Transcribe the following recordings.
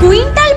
Quintal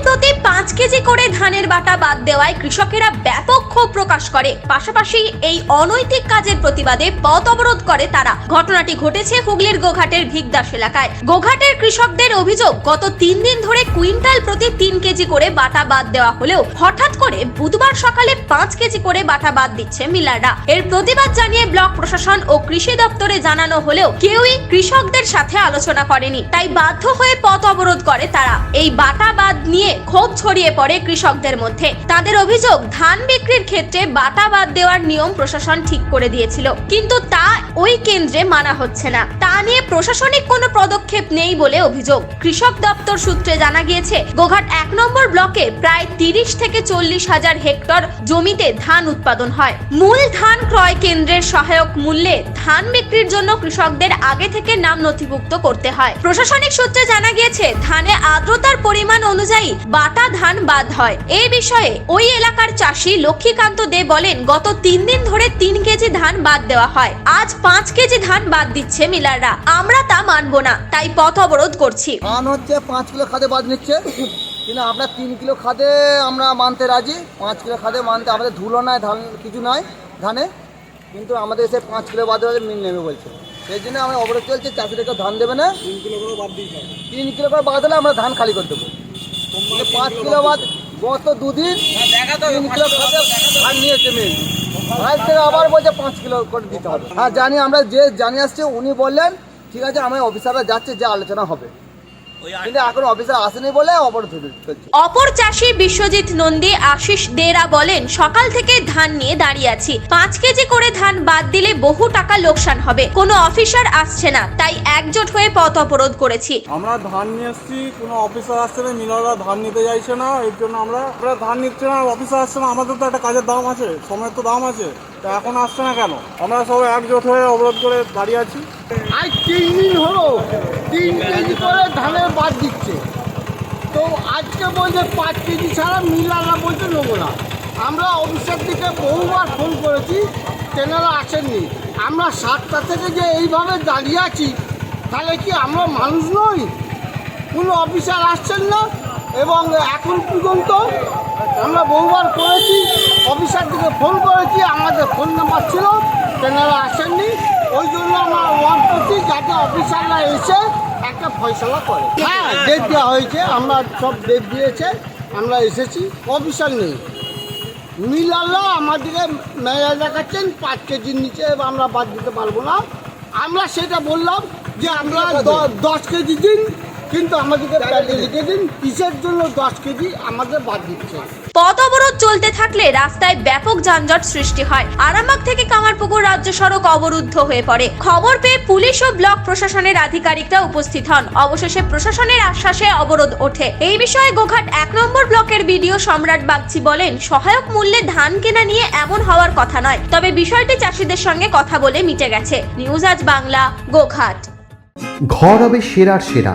পাঁচ KG করে ধানের বাটা বাদ দেওয়ায় কৃষকেরা ব্যাপক ক্ষোভ প্রকাশ করে। পাশাপাশি এই অনৈতিক কাজের প্রতিবাদে পথ অবরোধ করে তারা। ঘটনাটি ঘটেছে হুগলির গোঘাটের ভিগদাস এলাকায়। গোঘাটের কৃষকদের অভিযোগ, গত তিন দিন ধরে কুইন্টাল প্রতি তিন কেজি করে বাটা বাদ দেওয়া হলেও হঠাৎ করে বুধবার সকালে পাঁচ কেজি করে বাটা বাদ দিচ্ছে মিলাররা। এর প্রতিবাদ জানিয়ে ব্লক প্রশাসন ও কৃষি দপ্তরে জানানো হলেও কেউই কৃষকদের সাথে আলোচনা করেনি। তাই বাধ্য হয়ে পথ অবরোধ করে তারা। এই বাটা বাদ নিয়ে ক্ষোভ ছড়িয়ে পড়ে কৃষকদের মধ্যে। তাদের অভিযোগ, ধান বিক্রির ক্ষেত্রে বাটা বাদ দেওয়ার নিয়ম প্রশাসন ঠিক করে দিয়েছিল। কিন্তু তা ওই কেন্দ্রে মানা হচ্ছে না। তা নিয়ে প্রশাসনিক কোনো পদক্ষেপ নেই বলে অভিযোগ। কৃষক দপ্তর সূত্রে জানা গিয়েছে, গোঘাট এক নম্বর ব্লকে প্রায় তিরিশ থেকে চল্লিশ হাজার হেক্টর জমিতে ধান উৎপাদন হয়। মূল ধান ক্রয় কেন্দ্রের সহায়ক মূল্যে ধান বিক্রির জন্য কৃষকদের আগে থেকে নাম নথিভুক্ত করতে হয়। প্রশাসনিক সূত্রে জানা গিয়েছে, ধানে আর্দ্রতার পরিমাণ অনুযায়ী বাটা ধান বাদ হয়। এই বিষয়ে ওই এলাকার চাষি লক্ষ্মীকান্ত দে বলেন গত তিন দিন ধরে তিন কেজি ধান বাদ দেওয়া হয়। আজ পাঁচ কেজি ধান বাদ দিচ্ছে মিলাররা। আমরা তা মানব না তাই পথ অবরোধ করছি। ধান হচ্ছে পাঁচ কিলো খাদে বাদ নিচ্ছে। কিন্তু আমরা তিন কিলো খাদে আমরা মানতে রাজি। পাঁচ কিলো খাদে মানতে আমাদের ধুলো নাই ধান কিছু নাই ধানে। কিন্তু আমাদের এসে পাঁচ কিলো বাদে বাদে মিল নেবে বলছে। সেই জন্য আমরা অবরোধ চলছে চাষিরা কেউ ধান দেবে না। তিন কিলো করে বাদ তিন কিলো করে বাদ হলে আমরা ধান খালি করে দেবো। পাঁচ কিলো বাদ গত দুদিন তিন কিলো ধান নিয়েছে মিল আজ থেকে আবার বলছে পাঁচ কিলো করে দিতে হবে। হ্যাঁ জানি, আমরা যে জানিয়ে আসছি, উনি বললেন, ঠিক আছে আমার অফিসাররা যাচ্ছে, যে আলোচনা হবে। কিন্তু এখন অফিসার আসেনি বলে অবরোধ চলছে অপর চাষি বিশ্বজিৎ নন্দী আশিস দেরা বলেন সকাল থেকে ধান নিয়ে দাঁড়িয়ে আছি। পাঁচ কেজি করে ধান বাদ দিলে বহু টাকা লোকসান হবে। কোনো অফিসার আসছে না তাই একজোট হয়ে পথ অবরোধ করেছি। আমরা ধান নিয়ে এসেছি কোনো অফিসার আসছে না মিনাররা ধান নিতে চাইছে না এর জন্য আমরা আমরা ধান নিচ্ছে না অফিসার আসছে না আমাদের তো একটা কাজের দাম আছে সময়ের তো দাম আছে তা এখন আসছে না কেন? আমরা সবাই একজোট হয়ে অবরোধ করে দাঁড়িয়ে আছি। আজ তিন দিন হলো তিন কেজি করে ধানের বাদ দিচ্ছে। তো আজকে বলছে পাঁচ কেজি ছাড়া মিলালা বলছে নেব না আমরা অফিসের দিকে বহুবার ফোন করেছি, তেনারা আসেননি। আমরা সাতটা থেকে যে এইভাবে দাঁড়িয়ে আছি, তাহলে কি আমরা মানুষ নই? কোনো অফিসার আসছেন না? এবং এখন পর্যন্ত আমরা বহুবার করেছি, অফিসার দিকে ফোন করেছি, আমাদের ফোন নাম্বার ছিল, তেনারা আসেননি। ওই জন্য আমরা ওয়ার্ক করছি, যাতে অফিসাররা এসে একটা ফয়সলা করে। হ্যাঁ। ডেট দেওয়া হয়েছে আমরা সব ডেট দিয়েছে আমরা এসেছি অফিসার নেই। মিলাল্লা আমাদেরকে মেলা দেখাচ্ছেন পাঁচ কেজির নিচে আমরা বাদ দিতে পারব না। আমরা সেটা বললাম যে আমরা দ- দশ কেজি দিন কিন্তু আমাদেরকে লিখে দিন কিসের জন্য দশ কেজি আমাদের বাদ দিচ্ছে। পথ অবরোধ চলতে থাকলে রাস্তায় ব্যাপক যানজট সৃষ্টি হয়। আরামবাগ থেকে কামারপুকুর রাজ্য সড়ক অবরুদ্ধ হয়ে পড়ে। খবর পেয়ে পুলিশ ও ব্লক প্রশাসনের আধিকারিকরা উপস্থিত হন। অবশেষে প্রশাসনের আশ্বাসে অবরোধ ওঠে। এই বিষয়ে গোঘাট এক নম্বর ব্লকের বিডিও সম্রাট বাগচি বলেন সহায়ক মূল্যে ধান কেনা নিয়ে এমন হওয়ার কথা নয়। তবে বিষয়টি চাষিদের সঙ্গে কথা বলে মিটে গেছে। নিউজ আজ বাংলা গোঘাট। ঘর হবে সেরার সেরা।